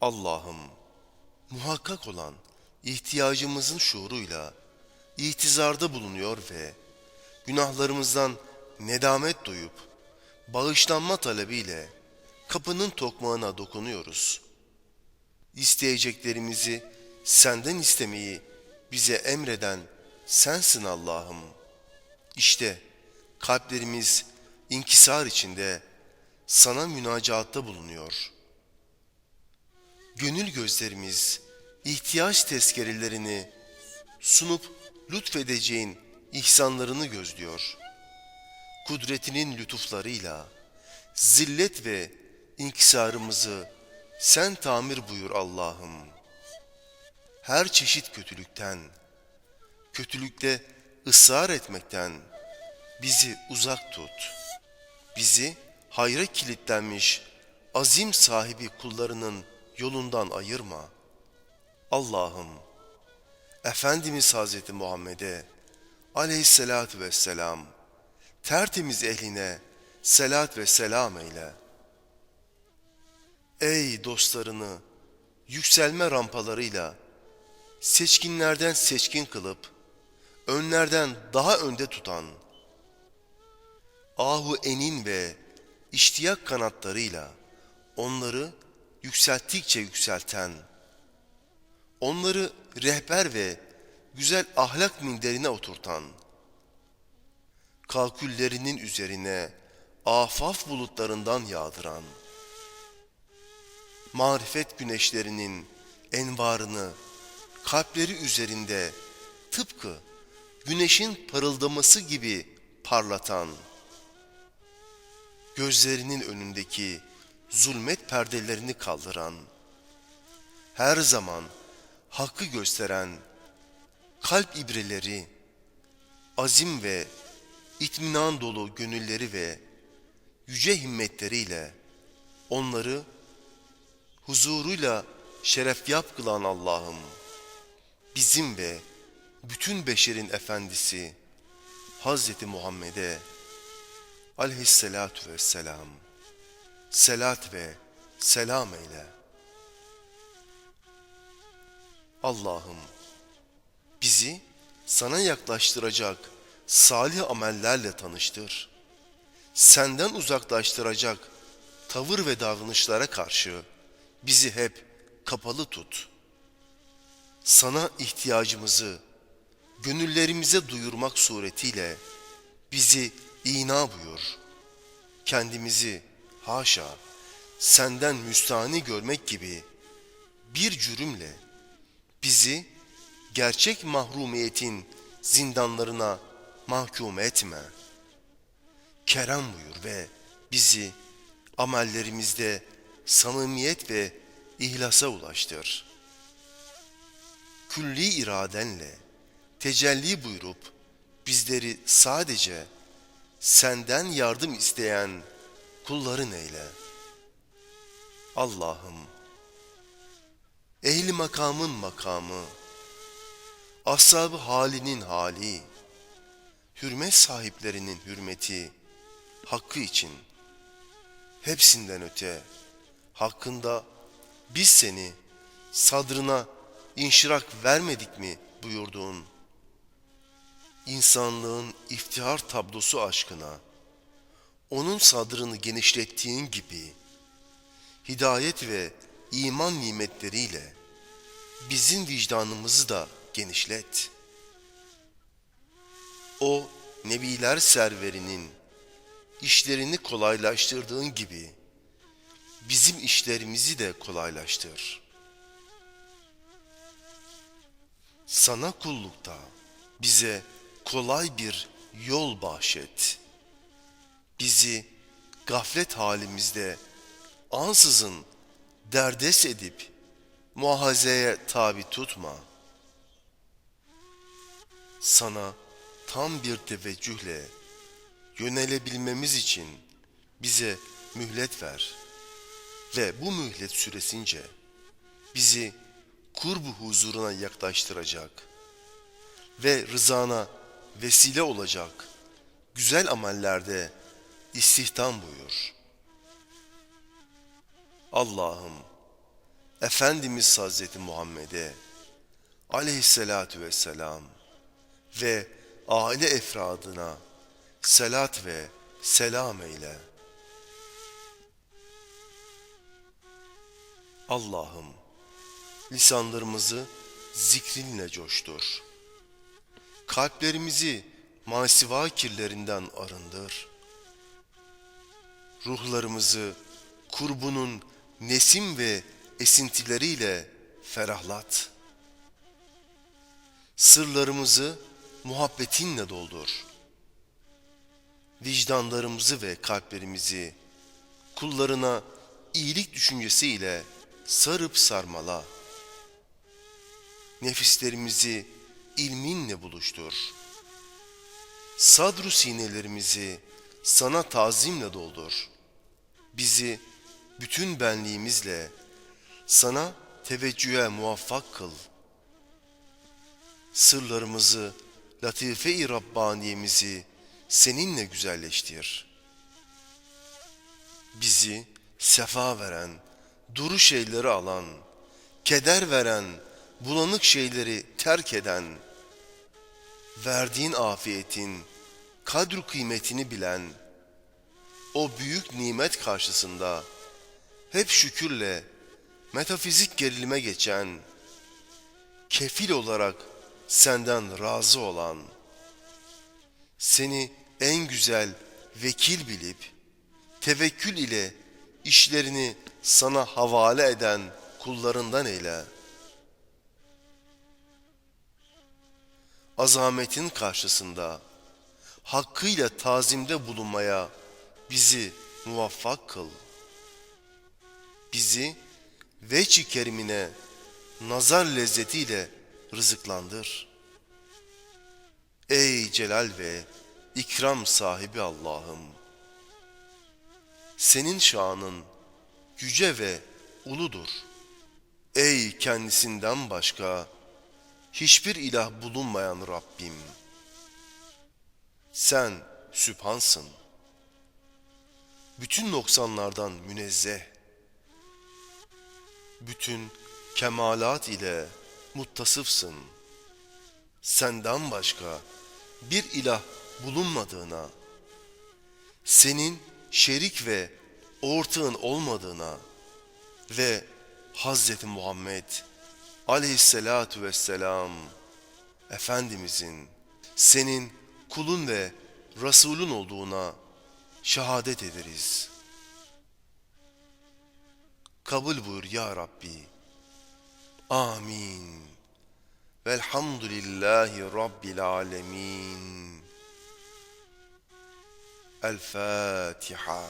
Allah'ım muhakkak olan ihtiyacımızın şuuruyla itizarda bulunuyor ve günahlarımızdan nedamet duyup bağışlanma talebiyle kapının tokmağına dokunuyoruz. İsteyeceklerimizi senden istemeyi bize emreden sensin Allah'ım. İşte kalplerimiz inkisar içinde sana münacaatta bulunuyor. Gönül gözlerimiz ihtiyaç tezkerelerini sunup lütfedeceğin ihsanlarını gözlüyor. Kudretinin lütuflarıyla zillet ve inkisarımızı sen tamir buyur Allah'ım. Her çeşit kötülükten, kötülükte ısrar etmekten bizi uzak tut. Bizi hayra kilitlenmiş azim sahibi kullarının yolundan ayırma. Allah'ım, Efendimiz Hazreti Muhammed'e aleyhissalatu vesselam, tertemiz ehline selat ve selam eyle. Ey dostlarını yükselme rampalarıyla seçkinlerden seçkin kılıp, önlerden daha önde tutan, ahu enin ve iştiyak kanatlarıyla onları yükselttikçe yükselten, onları rehber ve güzel ahlak minderine oturtan, kalküllerinin üzerine afaf bulutlarından yağdıran, marifet güneşlerinin envarını kalpleri üzerinde tıpkı güneşin parıldaması gibi parlatan, gözlerinin önündeki zulmet perdelerini kaldıran, her zaman hakkı gösteren kalp ibreleri, azim ve itminan dolu gönülleri ve yüce himmetleriyle onları huzuruyla şerefyap kılan Allah'ım, bizim ve bütün beşerin efendisi Hazreti Muhammed'e aleyhissalatu vesselam selat ve selam eyle. Allah'ım bizi sana yaklaştıracak salih amellerle tanıştır. Senden uzaklaştıracak tavır ve davranışlara karşı bizi hep kapalı tut. Sana ihtiyacımızı gönüllerimize duyurmak suretiyle bizi ina buyur. Kendimizi haşa senden müstahni görmek gibi bir cürümle bizi gerçek mahrumiyetin zindanlarına mahkum etme. Kerem buyur ve bizi amellerimizde samimiyet ve ihlasa ulaştır. Külli iradenle tecelli buyurup bizleri sadece senden yardım isteyen kulların eyle. Allah'ım, ehli makamın makamı, ashab halinin hali, hürmet sahiplerinin hürmeti, hakkı için, hepsinden öte, hakkında biz seni sadrına inşirak vermedik mi buyurduğun, insanlığın iftihar tablosu aşkına, onun sadrını genişlettiğin gibi, hidayet ve iman nimetleriyle bizim vicdanımızı da genişlet. O nebiler serverinin işlerini kolaylaştırdığın gibi bizim işlerimizi de kolaylaştır. Sana kullukta bize kolay bir yol bahşet. Bizi gaflet halimizde ansızın derdest edip muhazeye tabi tutma. Sana tam bir teveccühle yönelebilmemiz için bize mühlet ver ve bu mühlet süresince bizi kurbu huzuruna yaklaştıracak ve rızana vesile olacak güzel amellerde istihdam buyur. Allah'ım Efendimiz Hazreti Muhammed'e aleyhissalatu vesselam ve aile efradına selat ve selam eyle. Allah'ım lisanlarımızı zikrinle coştur. Kalplerimizi masiva kirlerinden arındır. Ruhlarımızı kurbunun nesim ve esintileriyle ferahlat. Sırlarımızı muhabbetinle doldur. Vicdanlarımızı ve kalplerimizi kullarına iyilik düşüncesiyle sarıp sarmala. Nefislerimizi ilminle buluştur. Sadru sinelerimizi sana tazimle doldur. Bizi bütün benliğimizle sana teveccühe muvaffak kıl. Sırlarımızı, latife-i Rabbaniyemizi seninle güzelleştir. Bizi sefa veren, duru şeyleri alan, keder veren, bulanık şeyleri terk eden, verdiğin afiyetin kadru kıymetini bilen, o büyük nimet karşısında hep şükürle metafizik gerilime geçen, kefil olarak senden razı olan, seni en güzel vekil bilip, tevekkül ile işlerini sana havale eden kullarından eyle. Azametin karşısında hakkıyla tazimde bulunmaya bizi muvaffak kıl. Bizi veçi kerimine nazar lezzetiyle rızıklandır. Ey celal ve ikram sahibi Allah'ım! Senin şanın yüce ve uludur. Ey kendisinden başka hiçbir ilah bulunmayan Rabbim! Sen sübhansın. Bütün noksanlardan münezzeh. Bütün kemalat ile muttasıfsın. Senden başka bir ilah bulunmadığına, senin şerik ve ortağın olmadığına ve Hz. Muhammed aleyhissalatu vesselam Efendimizin senin kulun ve Resulün olduğuna şehadet ederiz. Kabul buyur ya Rabbi. Amin. Velhamdülillahi Rabbil alemin. El Fatiha.